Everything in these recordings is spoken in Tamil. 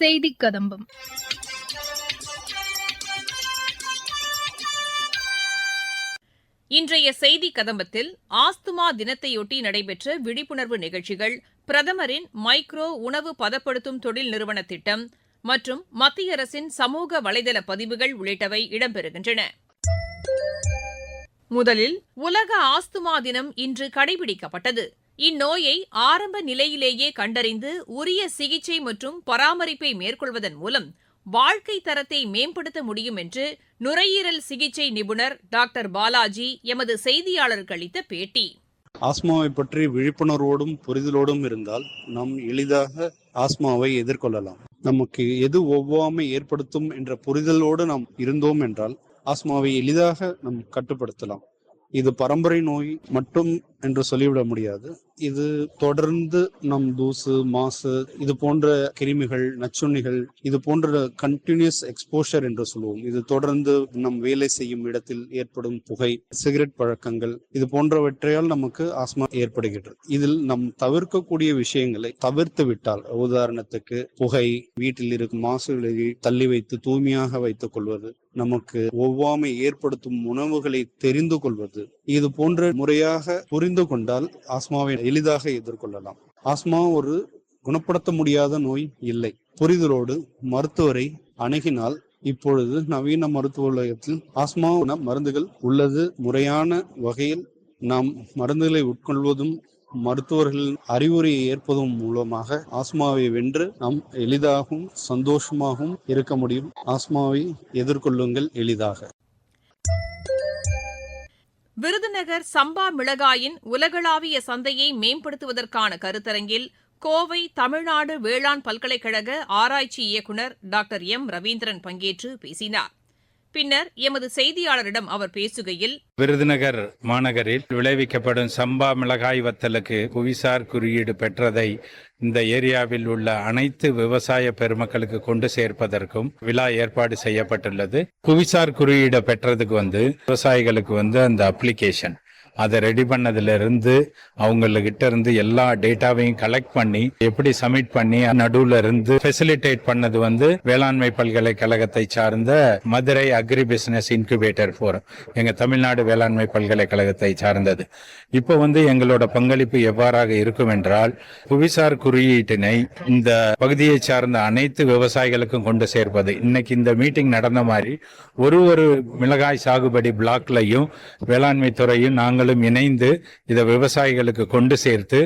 செய்தி கதம்பம். இன்றைய செய்தி கதம்பத்தில் ஆஸ்துமா தினத்தையொட்டி நடைபெற்ற விழிப்புணர்வு நிகழ்ச்சிகள் பிரதமரின் மைக்ரோ உணவு பதப்படுத்தும் தொழில் நிறுவன திட்டம் மற்றும் மத்திய அரசின் சமூக வலைதள பதிவுகள் உள்ளிட்டவை இடம்பெறுகின்றன. முதலில் உலக ஆஸ்துமா தினம் இன்று கடைபிடிக்கப்பட்டது. இந்நோயை ஆரம்ப நிலையிலேயே கண்டறிந்து உரிய சிகிச்சை மற்றும் பராமரிப்பை மேற்கொள்வதன் மூலம் வாழ்க்கை தரத்தை மேம்படுத்த முடியும் என்று நுரையீரல் சிகிச்சை நிபுணர் டாக்டர் பாலாஜி எமது செய்தியாளருக்கு அளித்த பேட்டி. ஆஸ்மாவை பற்றி விழிப்புணர்வோடும் புரிதலோடும் இருந்தால் நாம் எளிதாக ஆஸ்மாவை எதிர்கொள்ளலாம். நமக்கு எது ஒவ்வாமை ஏற்படுத்தும் என்ற புரிதலோடு நாம் இருந்தோம் என்றால் ஆஸ்மாவை எளிதாக நாம் கட்டுப்படுத்தலாம். இது பரம்பரை நோய் மட்டும் என்று சொல்லிவிட முடியாது. இது தொடர்ந்து நம் தூசு மாசு இது போன்ற கிருமிகள் நச்சுண்ணிகள் இது போன்ற கண்டினியூஸ் எக்ஸ்போஷர் என்று சொல்லுவோம். இது தொடர்ந்து நம் வேலை செய்யும் இடத்தில் ஏற்படும் புகை சிகரெட் பழக்கங்கள் இது போன்றவற்றையால் நமக்கு ஆஸ்மா ஏற்படுகிறது. இதில் நம் தவிர்க்கக்கூடிய விஷயங்களை தவிர்த்து விட்டால் உதாரணத்துக்கு புகை வீட்டில் இருக்கும் மாசுகளை தள்ளி வைத்து தூய்மையாக வைத்துக் கொள்வது நமக்கு ஒவ்வாமை ஏற்படுத்தும் உணவுகளை தெரிந்து கொள்வது. இது போன்ற முறையாக புரிந்து கொண்டால் ஆஸ்மாவை எளிதாக எதிர்கொள்ளலாம். ஆஸ்மா ஒரு குணப்படுத்த முடியாத நோய் இல்லை. புரிதலோடு மருத்துவரை அணுகினால் இப்பொழுது நவீன மருத்துவ உலகத்தில் ஆஸ்மா மருந்துகள் உள்ளது. முறையான வகையில் நாம் மருந்துகளை உட்கொள்வதும் மருத்துவர்களின் அறிவுரையை ஏற்பதும் மூலமாக ஆஸ்மாவை வென்று நாம் எளிதாகவும் சந்தோஷமாகவும் இருக்க முடியும். ஆஸ்மாவை எதிர்கொள்ளுங்கள் எளிதாக. விருதுநகர் சம்பா மிளகாயின் உலகளாவிய சந்தையை மேம்படுத்துவதற்கான கருத்தரங்கில் கோவை தமிழ்நாடு வேளாண் பல்கலைக்கழக ஆராய்ச்சி இயக்குநர் டாக்டர் எம். ரவீந்திரன் பங்கேற்று பேசினார். பின்னர் எமது செய்தியாளரிடம் அவர் பேசுகையில் விருதுநகர் மாநகரில் விளைவிக்கப்படும் சம்பா மிளகாய் வத்தலுக்கு புவிசார் குறியீடு பெற்றதை இந்த ஏரியாவில் உள்ள அனைத்து விவசாய பெருமக்களுக்கு கொண்டு சேர்ப்பதற்கும் விழா ஏற்பாடு செய்யப்பட்டுள்ளது. புவிசார் குறியீடு பெற்றதுக்கு வந்து விவசாயிகளுக்கு வந்து அந்த அப்ளிகேஷன் அதை ரெடி பண்ணதிலிருந்து அவங்ககிட்ட இருந்து எல்லா டேட்டாவையும் கலெக்ட் பண்ணி எப்படி சப்மிட் பண்ணி நடுவில் இருந்து ஃபெசிலிட்டேட் பண்ணது வந்து வேளாண்மை பல்கலைக்கழகத்தை சார்ந்த Madurai agri business incubator forum எங்கள் தமிழ்நாடு வேளாண்மை பல்கலைக்கழகத்தை சார்ந்தது. இப்போ வந்து எங்களோட பங்களிப்பு எவ்வாறாக இருக்கும் என்றால் புவிசார் குறியீட்டினை இந்த பகுதியை சார்ந்த அனைத்து விவசாயிகளுக்கும் கொண்டு சேர்ப்பது. இன்னைக்கு இந்த மீட்டிங் நடந்த மாதிரி ஒரு ஒரு மிளகாய் சாகுபடி பிளாக்லையும் வேளாண்மை துறையும் நாங்களும் இணைந்து இதை விவசாயிகளுக்கு கொண்டு சேர்த்து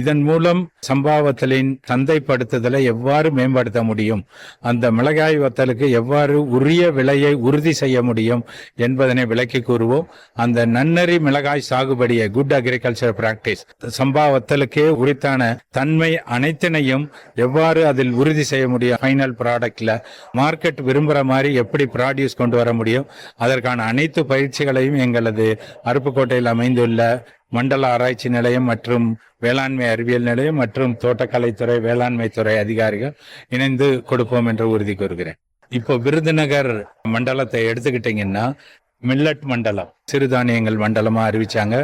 இதன் மூலம் சம்பாவத்தலின் சந்தைப்படுத்துதலை எவ்வாறு மேம்படுத்த முடியும்? அந்த மிளகாய் வத்தலுக்கு எவ்வாறு உரிய விலையை உறுதி செய்ய முடியும் என்பதனை விளக்கி கூறுவோம். அந்த நன்னறி மிளகாய் சாகுபடியை குட் அக்ரிகல்ச்சர் பிராக்டிஸ் சம்பாவத்தலுக்கே உரித்தான தன்மை அனைத்தினையும் எவ்வாறு அதில் உறுதி செய்ய முடியும்? ஃபைனல் ப்ராடக்ட்ல மார்க்கெட் விரும்புகிற மாதிரி எப்படி ப்ராடியூஸ் கொண்டு வர முடியும்? அதற்கான அனைத்து பயிற்சிகளையும் எங்களது அருப்புக்கோட்டையில் அமைந்துள்ள மண்டல ஆராய்ச்சி நிலையம் மற்றும் வேளாண்மை அறிவியல் நிலையம் மற்றும் தோட்டக்கலைத்துறை வேளாண்மை துறை அதிகாரிகள் இணைந்து கொடுப்போம் என்று உறுதி கூறுகிறேன். இப்போ விருதுநகர் மண்டலத்தை எடுத்துக்கிட்டீங்கன்னா மில்லட் மண்டலம். சிறுதானியங்கள் மண்டலமாக அறிவித்தாங்க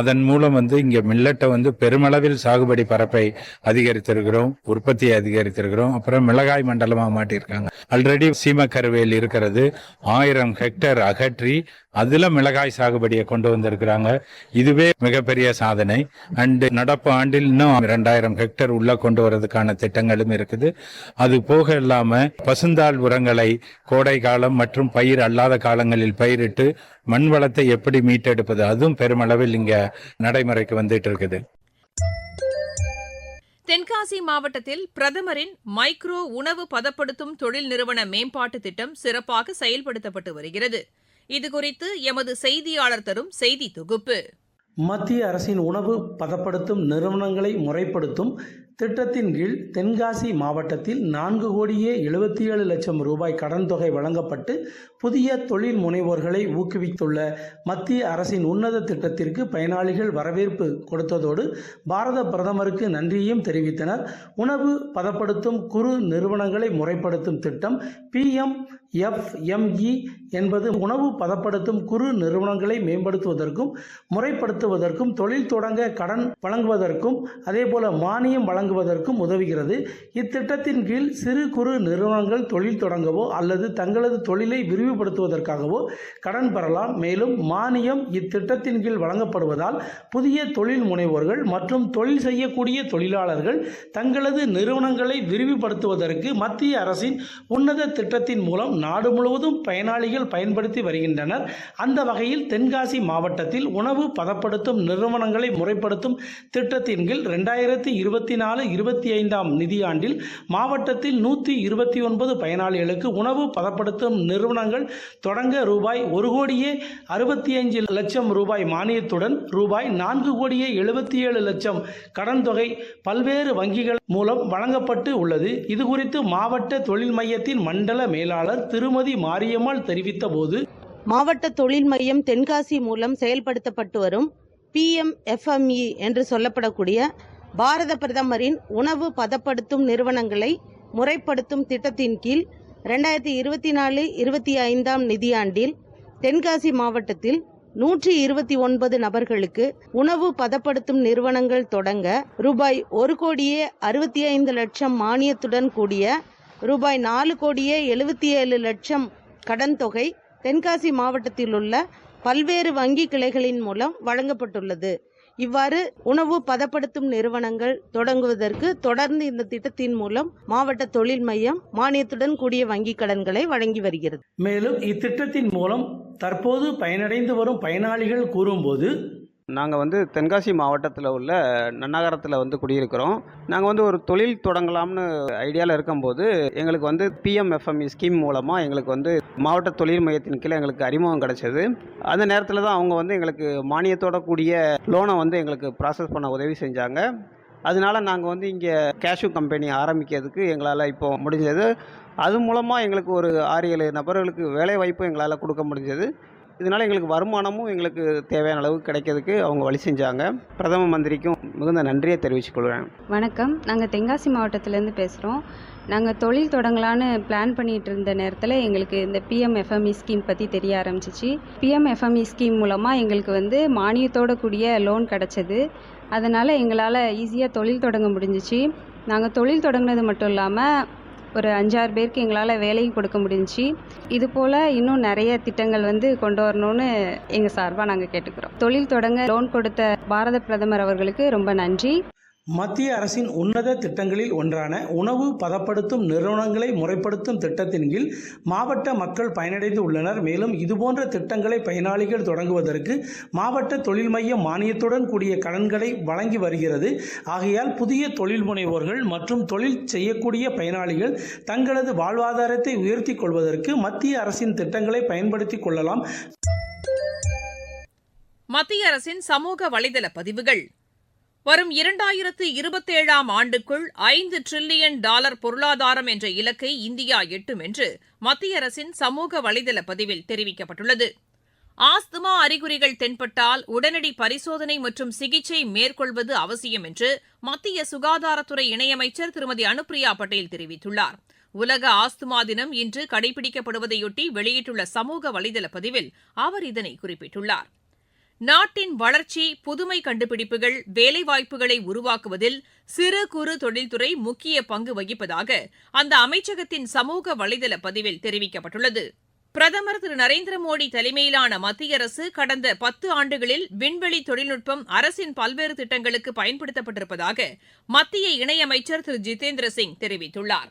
அதன் மூலம் வந்து இங்கே மில்லட்டை வந்து பெருமளவில் சாகுபடி பரப்பை அதிகரித்திருக்கிறோம் உற்பத்தியை அதிகரித்திருக்கிறோம். அப்புறம் மிளகாய் மண்டலமாக மாட்டியிருக்காங்க. ஆல்ரெடி சீமக்கருவேல் இருக்கிறது. ஆயிரம் ஹெக்டர் அகற்றி அதில் மிளகாய் சாகுபடியை கொண்டு வந்திருக்கிறாங்க. இதுவே மிகப்பெரிய சாதனை. அண்டு நடப்பு ஆண்டில் இன்னும் இரண்டாயிரம் ஹெக்டர் உள்ளே கொண்டு வரதுக்கான திட்டங்களும் இருக்குது. அது போக இல்லாமல் பசுந்தாள் உரங்களை கோடை காலம் மற்றும் பயிர் அல்லாத காலங்களில் பயிரிட்டு மண் வளத்தை எப்படி மீட்டெடுப்பது? அதுவும் பெருமளவில் இங்க நடைமுறைக்கு வந்துட்டு இருக்குது தென்காசி மாவட்டத்தில் பிரதமரின் மைக்ரோ உணவு பதப்படுத்தும் தொழில் நிறுவன மேம்பாட்டு திட்டம் சிறப்பாக செயல்படுத்தப்பட்டு வருகிறது. இதுகுறித்து எமது செய்தியாளர் தரும் செய்தி தொகுப்பு. மத்திய அரசின் உணவு பதப்படுத்தும் நிறுவனங்களை முறைப்படுத்தும் திட்டத்தின் கீழ் தென்காசி மாவட்டத்தில் நான்கு கோடியே எழுபத்தி ஏழு லட்சம் ரூபாய் கடன் தொகை வழங்கப்பட்டு புதிய தொழில் முனைவோர்களை ஊக்குவித்துள்ள மத்திய அரசின் உன்னத திட்டத்திற்கு பயனாளிகள் வரவேற்பு கொடுத்ததோடு பாரத பிரதமருக்கு நன்றியையும் தெரிவித்தனர். உணவு பதப்படுத்தும் குறு நிறுவனங்களை முறைப்படுத்தும் திட்டம் பிஎம் எஃப்எம்இ என்பது உணவு பதப்படுத்தும் குறு நிறுவனங்களை மேம்படுத்துவதற்கும் முறைப்படுத்துவதற்கும் தொழில் தொடங்க கடன் வழங்குவதற்கும் அதேபோல மானியம் வழங்குவதற்கும் உதவுகிறது. இத்திட்டத்தின் கீழ் சிறு குறு நிறுவனங்கள் தொழில் தொடங்கவோ அல்லது தங்களது தொழிலை விரிவுபடுத்துவதற்காகவோ கடன் பெறலாம். மேலும் மானியம் இத்திட்டத்தின் கீழ் வழங்கப்படுவதால் புதிய தொழில் முனைவோர்கள் மற்றும் தொழில் செய்யக்கூடிய தொழிலாளர்கள் தங்களது நிறுவனங்களை விரிவுபடுத்துவதற்கு மத்திய அரசின் உன்னத திட்டத்தின் மூலம் நாடு முழுவதும் பயனாளிகள் பயன்படுத்தி வருகின்றனர். அந்த வகையில் தென்காசி மாவட்டத்தில் உணவு முறைப்படுத்தும் நிறுவனங்களை முறைப்படுத்தும் திட்டத்தின் கீழ் ரெண்டாயிரத்தி இருபத்தி நாலு இருபத்தி ஐந்தாம் நிதியாண்டில் மாவட்டத்தில் நூற்றி இருபத்தி ஒன்பது பயனாளிகளுக்கு உணவு பதப்படுத்தும் நிறுவனங்கள் தொடங்க ரூபாய் ஒரு கோடியே அறுபத்தி அஞ்சு லட்சம் ரூபாய் மானியத்துடன் ரூபாய் நான்கு கோடியே எழுபத்தி ஏழு லட்சம் கடன் தொகை பல்வேறு வங்கிகள் மூலம் வழங்கப்பட்டு உள்ளது. இதுகுறித்து மாவட்ட தொழில் மையத்தின் மண்டல மேலாளர் திருமதி மாரியம்மாள் தெரிவித்த போது மாவட்ட தொழில் மையம் தென்காசி மூலம் செயல்படுத்தப்பட்டு வரும் பிஎம்எஃப்எம்இ என்று சொல்லப்படக்கூடிய பாரத பிரதமரின் உணவு பதப்படுத்தும் நிறுவனங்களை முறைப்படுத்தும் திட்டத்தின் கீழ் ரெண்டாயிரத்தி இருபத்தி நாலு இருபத்தி ஐந்தாம் நிதியாண்டில் தென்காசி மாவட்டத்தில் நூற்றி இருபத்தி ஒன்பது நபர்களுக்கு உணவு பதப்படுத்தும் நிறுவனங்கள் தொடங்க ரூபாய் ஒரு கோடியே அறுபத்தி ஐந்து லட்சம் மானியத்துடன் கூடிய ரூபாய் நாலு கோடியே எழுபத்தி ஏழு லட்சம் கடன் தொகை தென்காசி மாவட்டத்தில் உள்ள பல்வேறு வங்கி கிளைகளின் மூலம் வழங்கப்பட்டுள்ளது. இவ்வாறு உணவு பதப்படுத்தும் நிறுவனங்கள் தொடங்குவதற்கு தொடர்ந்து இந்த திட்டத்தின் மூலம் மாவட்ட தொழில் மையம் மானியத்துடன் கூடிய வங்கிக் கடன்களை வழங்கி வருகிறது. மேலும் இத்திட்டத்தின் மூலம் தற்போது பயனடைந்து வரும் பயனாளிகள் கூறும்போது நாங்கள் வந்து தென்காசி மாவட்டத்தில் உள்ள நன்னகரத்தில் வந்து குடியிருக்கிறோம். நாங்கள் வந்து ஒரு தொழில் தொடங்கலாம்னு ஐடியாவில் இருக்கும்போது எங்களுக்கு வந்து பிஎம்எஃப்எம்இ ஸ்கீம் மூலமாக எங்களுக்கு வந்து மாவட்ட தொழில் மையத்தின் கீழே எங்களுக்கு அறிமுகம் கிடைச்சது. அந்த நேரத்தில் தான் அவங்க வந்து எங்களுக்கு மானியத்தோட கூடிய லோனை வந்து எங்களுக்கு ப்ராசஸ் பண்ண உதவி செஞ்சாங்க. அதனால நாங்கள் வந்து இங்கே கேஷ்யூ கம்பெனி ஆரம்பிக்கிறதுக்கு எங்களால் இப்போ முடிஞ்சது. அது மூலமாக எங்களுக்கு ஒரு ஆறு ஏழு நபர்களுக்கு வேலை வாய்ப்பு எங்களால் கொடுக்க முடிஞ்சது. இதனால் எங்களுக்கு வருமானமும் எங்களுக்கு தேவையான அளவு கிடைக்கிறதுக்கு அவங்க வழி செஞ்சாங்க. பிரதம மந்திரிக்கும் மிகுந்த நன்றியை தெரிவித்துக்கொள்கிறேன் வணக்கம். நாங்கள் தென்காசி மாவட்டத்திலேருந்து பேசுகிறோம் நாங்கள் தொழில் தொடங்கலான்னு பிளான் பண்ணிகிட்டு இருந்த நேரத்தில் எங்களுக்கு இந்த பிஎம்எஃப்எம்இ ஸ்கீம் பற்றி தெரிய ஆரம்பிச்சிச்சு. பிஎம்எஃப்எம்இ ஸ்கீம் மூலமாக எங்களுக்கு வந்து மானியத்தோட கூடிய லோன் கிடச்சிது. அதனால் எங்களால் ஈஸியாக தொழில் தொடங்க முடிஞ்சிச்சு. நாங்கள் தொழில் தொடங்கினது மட்டும் இல்லாமல் ஒரு அஞ்சாறு பேருக்கு எங்களால் வேலையும் கொடுக்க முடிஞ்சிச்சு. இது போல் இன்னும் நிறைய திட்டங்கள் வந்து கொண்டு வரணும்னு எங்கள் சார்பாக நாங்கள் கேட்டுக்கிறோம். தொழில் தொடங்க லோன் கொடுத்த பாரத பிரதமர் அவர்களுக்கு ரொம்ப நன்றி. மத்திய அரசின் உன்னத திட்டங்களில் ஒன்றான உணவு பதப்படுத்தும் நிறுவனங்களை முறைப்படுத்தும் திட்டத்தின் கீழ் மாவட்ட மக்கள் பயனடைந்து உள்ளனர். மேலும் இதுபோன்ற திட்டங்களை பயனாளிகள் தொடங்குவதற்கு மாவட்ட தொழில் மையம் மானியத்துடன் கூடிய கடன்களை வழங்கி வருகிறது. ஆகையால் புதிய தொழில் முனைவோர்கள் மற்றும் தொழில் செய்யக்கூடிய பயனாளிகள் தங்களது வாழ்வாதாரத்தை உயர்த்தி கொள்வதற்கு மத்திய அரசின் திட்டங்களை பயன்படுத்திக் கொள்ளலாம். மத்திய அரசின் சமூக வலைதள பதிவுகள். வரும் இரண்டாயிரத்து இருபத்தேழாம் ஆண்டுக்குள் ஐந்து டிரில்லியன் டாலர் பொருளாதாரம் என்ற இலக்கை இந்தியா எட்டும் என்று மத்திய அரசின் சமூக வலைதள பதிவில் தெரிவிக்கப்பட்டுள்ளது. ஆஸ்துமா அறிகுறிகள் தென்பட்டால் உடனடி பரிசோதனை மற்றும் சிகிச்சை மேற்கொள்வது அவசியம் என்று மத்திய சுகாதாரத்துறை இணையமைச்சர் திருமதி அனுப்பிரியா பட்டேல் தெரிவித்துள்ளார். உலக ஆஸ்துமா தினம் இன்று கடைபிடிக்கப்படுவதையொட்டி வெளியிட்டுள்ள சமூக வலைதள பதிவில் அவர் இதனை குறிப்பிட்டுள்ளார். நாட்டின் வளர்ச்சி புதுமை கண்டுபிடிப்புகள் வேலைவாய்ப்புகளை உருவாக்குவதில் சிறு குறு தொழில்துறை முக்கிய பங்கு வகிப்பதாக அந்த அமைச்சகத்தின் சமூக வலைதள பதிவில் தெரிவிக்கப்பட்டுள்ளது. பிரதமர் திரு நரேந்திர மோடி தலைமையிலான மத்திய அரசு கடந்த பத்து ஆண்டுகளில் விண்வெளி தொழில்நுட்பம் அரசின் பல்வேறு திட்டங்களுக்கு பயன்படுத்தப்பட்டிருப்பதாக மத்திய இணையமைச்சர் திரு ஜிதேந்திர சிங் தெரிவித்துள்ளார்.